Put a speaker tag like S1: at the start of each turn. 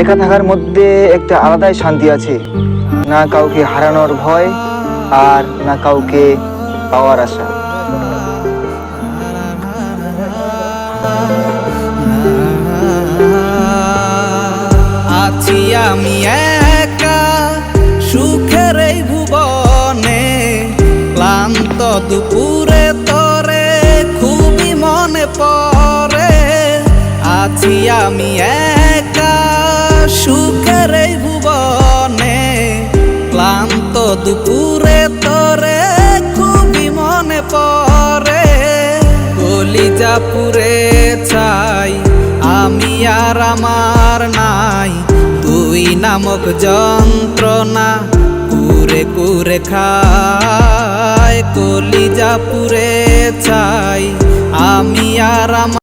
S1: একা থাকার মধ্যে একটা আলাদাই শান্তি আছে। না কাউকে হারানোর ভয় আর না কাউকে পাওয়ার আশা।
S2: আছি আমি একা সুখের এই ভুবনে, ক্লান্ত দুপুরে তরে খুবই মনে পড়ে। আছি আমি একা দুপুরে তরে খুবই মনে পড়ে। কলিজা পুরে চাই আমি আর আমার নাই। তুই নামক যন্ত্রণা পুরে পুরে খায়। কলিজা পুরে চাই